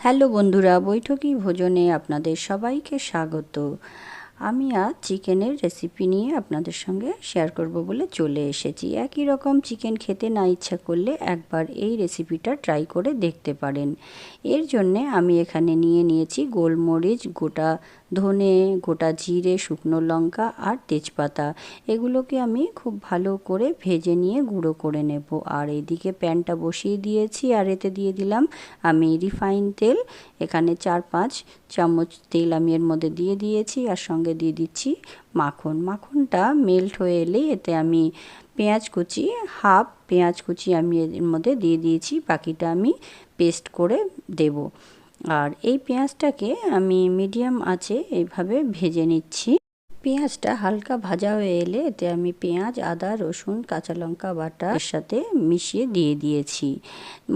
Hello বন্ধুরা বৈঠকি ভোজনে আপনাদের সবাইকে স্বাগত। আমি আজ চিকেনের রেসিপি নিয়ে আপনাদের সঙ্গে শেয়ার করব বলে চলে এসেছি। একই রকম চিকেন খেতে না ইচ্ছা করলে একবার এই রেসিপিটা ট্রাই করে দেখতে পারেন। এর জন্যে আমি এখানে নিয়ে নিয়েছি গোলমরিচ, গোটা ধনে, গোটা জিরে, শুকনো লঙ্কা আর তেজপাতা। এগুলোকে আমি খুব ভালো করে ভেজে নিয়ে গুঁড়ো করে নেব। আর এইদিকে প্যানটা বসিয়ে দিয়েছি আর এতে দিয়ে দিলাম আমি রিফাইন তেল। এখানে চার পাঁচ চামচ তেল আমি এর মধ্যে দিয়ে দিয়েছি। আর সঙ্গে দিয়ে দিচ্ছি মাখন। মাখনটা মেল্ট হয়ে এলেই এতে আমি পেঁয়াজ কুচি হাফ পেঁয়াজ কুচি আমি এর মধ্যে দিয়ে দিয়েছি, বাকিটা আমি পেস্ট করে দেব। আর এই পেঁয়াজটাকে আমি মিডিয়াম আছে এইভাবে ভেজে নিচ্ছি। পেঁয়াজটা হালকা ভাজা হয়ে এলে এতে আমি পেঁয়াজ, আদা, রসুন, কাঁচা লঙ্কা বাটার সাথে মিশিয়ে দিয়ে দিয়েছি।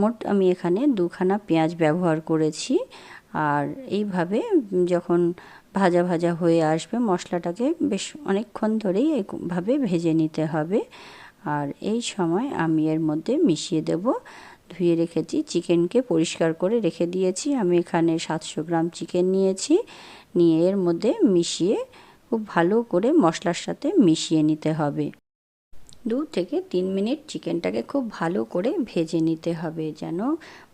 মোট আমি এখানে দুখানা পেঁয়াজ ব্যবহার করেছি। আর এইভাবে যখন ভাজা ভাজা হয়ে আসবে, মশলাটাকে বেশ অনেকক্ষণ ধরেই এইভাবে ভেজে নিতে হবে। আর এই সময় আমি এর মধ্যে মিশিয়ে দেব। ধুয়ে রেখেছি, চিকেনকে পরিষ্কার করে রেখে দিয়েছি। আমি এখানে সাতশো গ্রাম চিকেন নিয়েছি। নিয়ে এর মধ্যে মিশিয়ে খুব ভালো করে মশলার সাথে মিশিয়ে নিতে হবে। দু থেকে তিন মিনিট চিকেনটাকে খুব ভালো করে ভেজে নিতে হবে যেন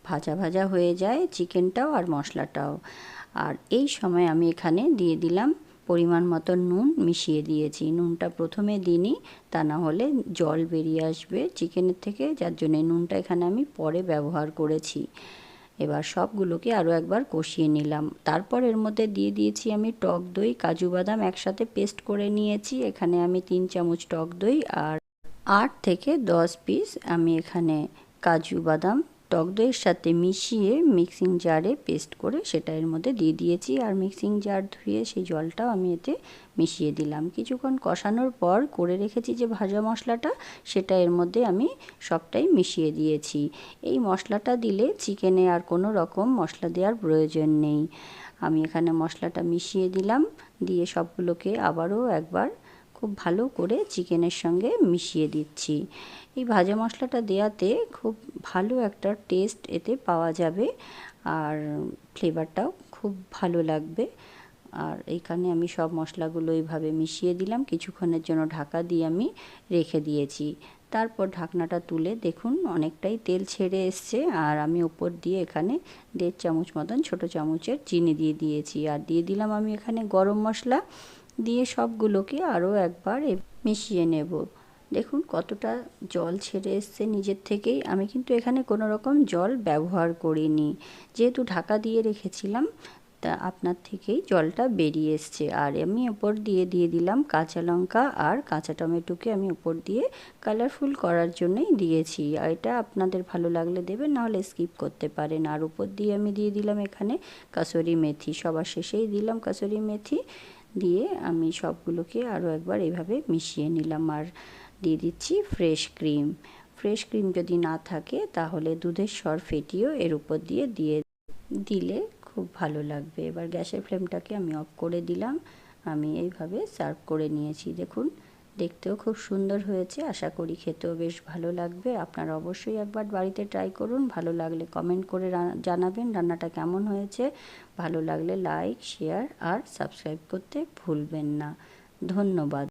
ভাজা ভাজা হয়ে যায় চিকেনটাও আর মশলাটাও। আর এই সময় আমি এখানে দিয়ে দিলাম পরিমাণ মতো নুন মিশিয়ে দিয়েছি। নুনটা প্রথমে দিনই তা না হলে জল বেরিয়ে আসবে চিকেনের থেকে, যার জন্য নুনটা এখানে আমি পরে ব্যবহার করেছি। এবার সবগুলোকে আরও একবার কষিয়ে নিলাম। তারপর এর মধ্যে দিয়ে দিয়েছি আমি টক দই, কাজু বাদাম একসাথে পেস্ট করে নিয়েছি। এখানে আমি তিন চামচ টক দই আর আট থেকে দশ পিস আমি এখানে কাজু বাদাম, টক দইয়ের সাথে মিশিয়ে মিক্সিং জারে পেস্ট করে সেটা এর মধ্যে দিয়ে দিয়েছি। আর মিক্সিং জার ধুয়ে সেই জলটাও আমি এতে মিশিয়ে দিলাম। কিছুক্ষণ কষানোর পর করে রেখেছি যে ভাজা মশলাটা, সেটা এর মধ্যে আমি সবটাই মিশিয়ে দিয়েছি। এই মশলাটা দিলে চিকেনে আর কোনো রকম মশলা দেওয়ার প্রয়োজন নেই। আমি এখানে মশলাটা মিশিয়ে দিলাম। দিয়ে সবগুলোকে আবারও একবার খুব ভালো করে চিকেনের সঙ্গে মিশিয়ে দিচ্ছি। এই ভাজা মশলাটা দেওয়াতে খুব ভালো একটা টেস্ট এতে পাওয়া যাবে আর ফ্লেভারটাও খুব ভালো লাগবে। আর এইখানে আমি সব মশলাগুলো এইভাবে মিশিয়ে দিলাম, কিছুক্ষণের জন্য ঢাকা দিয়ে আমি রেখে দিয়েছি। তারপর ঢাকনাটা তুলে দেখুন অনেকটাই তেল ছেড়ে এসছে আর আমি ওপর দিয়ে এখানে দেড় চামচ মতন ছোট চামচের চিনি দিয়ে দিয়েছি। আর দিয়ে দিলাম আমি এখানে গরম মশলা। দিয়ে সবগুলোকে আরও একবার মিশিয়ে নেব। দেখুন কতটা জল ছেড়ে এসছে নিজের থেকেই। আমি কিন্তু এখানে কোনো রকম জল ব্যবহার করিনি। যেহেতু ঢাকা দিয়ে রেখেছিলাম, তা আপনার থেকেই জলটা বেরিয়ে এসছে। আর আমি ওপর দিয়ে দিয়ে দিলাম কাঁচা লঙ্কা আর কাঁচা টমেটোকে আমি ওপর দিয়ে কালারফুল করার জন্যই দিয়েছি। আর এটা আপনাদের ভালো লাগলে দেবেন, নাহলে স্কিপ করতে পারেন। আর উপর দিয়ে আমি দিয়ে দিলাম এখানে কাসুরি মেথি। সবার শেষেই দিলাম কাসুরি মেথি। দিয়ে আমি সবগুলোকে আরও একবার এভাবে মিশিয়ে নিলাম। আর দিয়ে দিচ্ছি ফ্রেশ ক্রিম। ফ্রেশ ক্রিম যদি না থাকে, তাহলে দুধের সর ফেটিয়েও এর উপর দিয়ে দিয়ে দিলে খুব ভালো লাগবে। এবার গ্যাসের ফ্লেমটাকে আমি অফ করে দিলাম। আমি এইভাবে সার্ভ করে নিয়েছি। দেখুন দেখতেও খুব সুন্দর হয়েছে। আশা করি খেতেও বেশ ভালো লাগবে। আপনারা অবশ্যই একবার বাড়িতে ট্রাই করুন। ভালো লাগলে কমেন্ট করে জানাবেন রান্নাটা কেমন হয়েছে। ভালো লাগলে লাইক শেয়ার আর সাবস্ক্রাইব করতে ভুলবেন না। ধন্যবাদ।